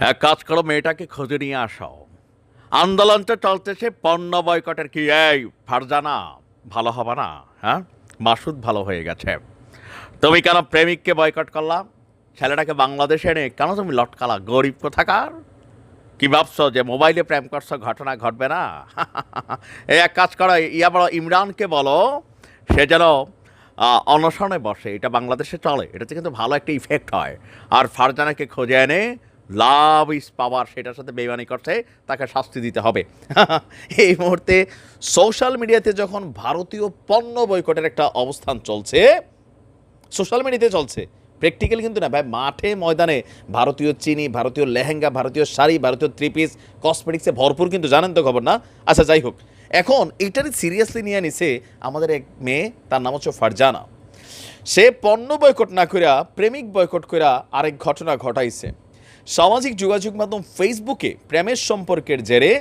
এক কাজ করো, মেয়েটাকে খুঁজে নিয়ে আসো। আন্দোলনটা চলতেছে, পণ্য বয়কটের কি? এই, ফারজানা, ভালো হবে না হ্যাঁ? মাসুদ ভালো হয়ে গেছে। তুমি কেন প্রেমিককে বয়কট করলাম ছেলেটাকে বাংলাদেশে এনে কেন তুমি লটকালা? গরিব কোথাকার? কি ভাবছ যে মোবাইলে প্রেম করছ, ঘটনা ঘটবে না? এই এক কাজ করো, ইয়া বলো, ইমরানকে বলো, সে যেন অনশনে বসে। এটা বাংলাদেশে চলে, এটাতে কিন্তু ভালো একটা ইফেক্ট হয়। আর ফারজানাকে খোঁজে এনে লাভ ইস পাওয়ার, সেটার সাথে বেমানি করছে, তাকে শাস্তি দিতে হবে। এই মুহূর্তে সোশ্যাল মিডিয়াতে যখন ভারতীয় পণ্য বয়কটের একটা অবস্থান চলছে, সোশ্যাল মিডিয়াতে চলছে প্র্যাকটিক্যাল কিন্তু না, ভাই, মাঠে, ময়দানে ভারতীয় চিনি, ভারতীয় লেহেঙ্গা, ভারতীয় শাড়ি, ভারতীয় থ্রি পিস কসমেটিক্সে ভরপুর কিন্তু জানেন তো খবর না? আচ্ছা যাই হোক, এখন এটারই সিরিয়াসলি নিয়ে নিছে আমাদের এক মেয়ে, তার নাম হচ্ছে ফারজানা। সে পণ্য বয়কট না কইরা, প্রেমিক বয়কট কইরা আরেক ঘটনা ঘটাইছে। সামাজিক যোগাযোগ মাধ্যম ফেসবুকে প্রেমের সম্পর্কের জেরে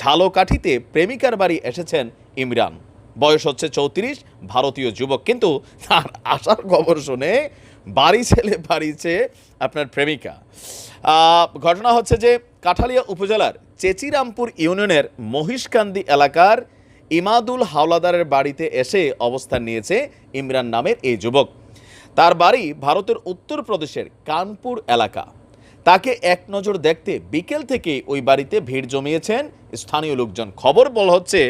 ঝালকাঠিতে প্রেমিকার বাড়ি এসেছেন ইমরান। বয়স হচ্ছে চৌত্রিশ, ভারতীয় যুবক। কিন্তু তার আসার খবর শুনে বাড়ি ছেলে বাড়িছে আপনার প্রেমিকা। ঘটনা হচ্ছে যে কাঠালিয়া উপজেলার চেচিরামপুর ইউনিয়নের মহিষকান্দি এলাকার ইমাদুল হাওলাদারের বাড়িতে এসে অবস্থান নিয়েছে ইমরান নামের এই যুবক। তার বাড়ি ভারতের উত্তরপ্রদেশের কানপুর এলাকা। তাকে এক নজর দেখতে বিকেল থেকে ওই বাড়িতে ভিড় জমিয়েছেন। স্থানীয় লোকজন খবর বলা হচ্ছে,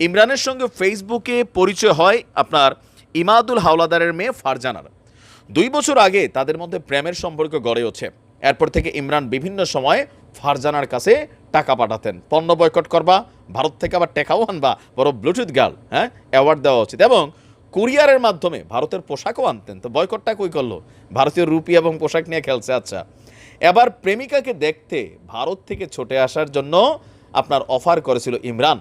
ইমরানের সঙ্গে ফেসবুকে পরিচয় হয় আপনার ইমাদুল হাওলাদারের মেয়ে ফারজানার। দুই বছর আগে তাদের মধ্যে প্রেমের সম্পর্ক গড়ে ওঠে। এরপর থেকে ইমরান বিভিন্ন সময়ে ফারজানার কাছে টাকা পাঠাতেন। পণ্য বয়কট করবা, ভারত থেকে আবার টেকাও আনবা, বড় ব্লুটুথ গার্ল হ্যাঁ? অ্যাওয়ার্ড দেওয়া উচিত এবং কুরিয়ারের মাধ্যমে ভারতের পোশাকও আনতেন। তো বয়কটটা কই করল? ভারতীয় রুপি এবং পোশাক নিয়ে খেলছে আচ্ছা। এবার প্রেমিকাকে দেখতে ভারত থেকে ছুটে আসার জন্য আপনার অফার করেছিল ইমরান।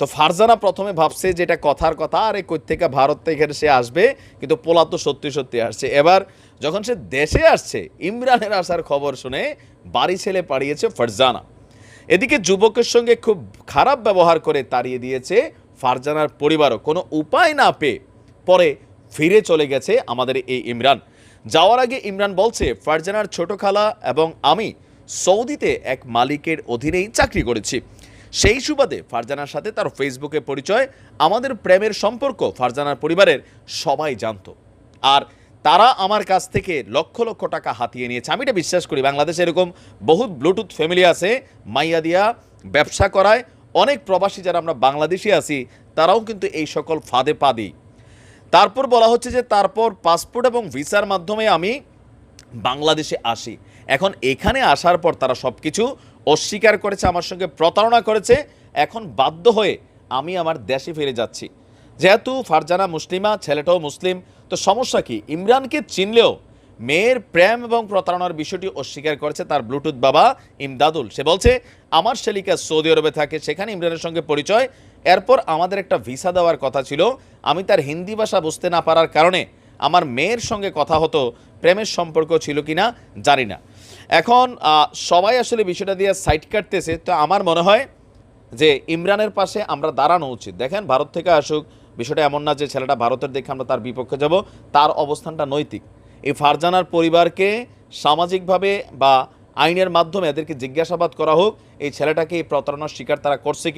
তো ফারজানা প্রথমে ভাবছে যে এটা কথার কথা, আরে কই থেকে ভারত থেকে সে আসবে? কিন্তু পোলা তো সত্যি সত্যি আসছে। এবার যখন সে দেশে আসছে, ইমরানের আসার খবর শুনে বাড়ি ছেলে পাড়িয়েছে ফারজানা। এদিকে যুবকের সঙ্গে খুব খারাপ ব্যবহার করে তাড়িয়ে দিয়েছে ফারজানার পরিবারও। কোনো উপায় না পেয়ে পরে ফিরে চলে গেছে আমাদের এই ইমরান। যাওয়ার আগে ইমরান বলছে, ফারজানার ছোট খালা এবং আমি সৌদিতে এক মালিকের অধীনেই চাকরি করেছি। সেই সুবাদে ফারজানার সাথে তার ফেসবুকে পরিচয়, আমাদের প্রেমের সম্পর্ক ফারজানার পরিবারের সবাই জানতো। আর তারা আমার কাছ থেকে লক্ষ লক্ষ টাকা হাতিয়ে নিয়েছে। আমি এটা বিশ্বাস করি, বাংলাদেশে এরকম বহুত ব্লুটুথ ফ্যামিলি আছে, মাইয়া দিয়া ব্যবসা করায়। অনেক প্রবাসী যারা আমরা বাংলাদেশি আছি, তারাও কিন্তু এই সকল ফাঁদে পা দিই। তারপর বলা হচ্ছে যে তারপর পাসপোর্ট এবং ভিসার মাধ্যমে আমি বাংলাদেশে আসি। এখন এখানে আসার পর তারা সব কিছু অস্বীকার করেছে, আমার সঙ্গে প্রতারণা করেছে। এখন বাধ্য হয়ে আমি আমার দেশে ফিরে যাচ্ছি। যেহেতু ফারজানা মুসলিমা, ছেলেটাও মুসলিম, তো সমস্যা কি? ইমরানকে চিনলেও মেয়ের প্রেম এবং প্রতারণার বিষয়টি অস্বীকার করেছে তার ব্লুটুথ বাবা ইমদাদুল। সে বলছে, আমার শালিকা সৌদি আরবে থাকে, সেখানে ইমরানের সঙ্গে পরিচয়। এরপর আমাদের একটা ভিসা দেওয়ার কথা ছিল। আমি তার হিন্দি ভাষা বুঝতে না পারার কারণে আমার মেয়ের সঙ্গে কথা হতো, প্রেমের সম্পর্ক ছিল কিনা জানি না। এখন সবাই আসলে বিষয়টা দিয়ে সাইড কাটতেছে। তো আমার মনে হয় যে ইমরানের পাশে আমরা দাঁড়ানো উচিত। দেখেন, ভারত থেকে আসুক, বিষয়টা এমন না যে ছেলেটা ভারতের দেখে আমরা তার বিপক্ষে যাব, তার অবস্থানটা নৈতিক। এই ফারজানার পরিবারকে সামাজিকভাবে বা আইনের মাধ্যমে এদেরকে জিজ্ঞাসাবাদ করা হোক, এই ছেলেটাকে এই প্রতারণার শিকার তারা করছে কি